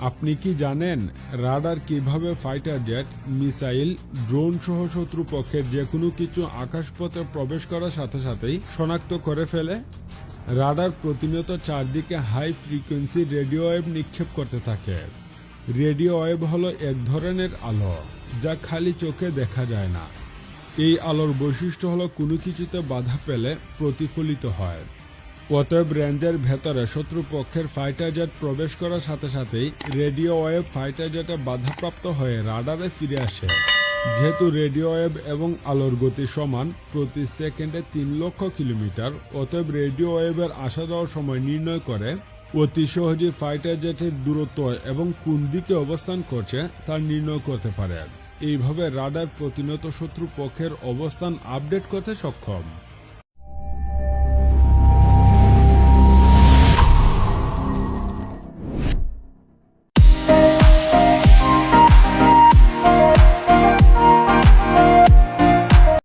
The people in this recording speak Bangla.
আপনি কি জানেন রাডার কীভাবে ফাইটার জেট, মিসাইল, ড্রোন সহ শত্রু পক্ষের যে কোনো কিছু আকাশপথে প্রবেশ করার সাথে সাথেই শনাক্ত করে ফেলে? রাডার প্রতিনিয়ত চারদিকে হাই ফ্রিকোয়েন্সি রেডিও ওয়েভ নিক্ষেপ করতে থাকে। রেডিও ওয়েভ হলো এক ধরনের আলো, যা খালি চোখে দেখা যায় না। এই আলোর বৈশিষ্ট্য হলো কোনো কিছুতে বাধা পেলে প্রতিফলিত হয়। অতএব রেঞ্জের ভেতরে শত্রুপক্ষের ফাইটার জেট প্রবেশ করার সাথে সাথেই রেডিও ওয়েভ ফাইটার জেটে বাধাপ্রাপ্ত হয়ে রাডারে ফিরে আসে। যেহেতু রেডিও ওয়েভ এবং আলোর গতি সমান, প্রতি সেকেন্ডে তিন লক্ষ কিলোমিটার, অতএব রেডিও ওয়েভের আসা যাওয়ার সময় নির্ণয় করে অতি সহজে ফাইটার জেটের দূরত্ব এবং কোন দিকে অবস্থান করছে তা নির্ণয় করতে পারে। এইভাবে রাডার প্রতিনিয়ত শত্রু পক্ষের অবস্থান আপডেট করতে সক্ষম।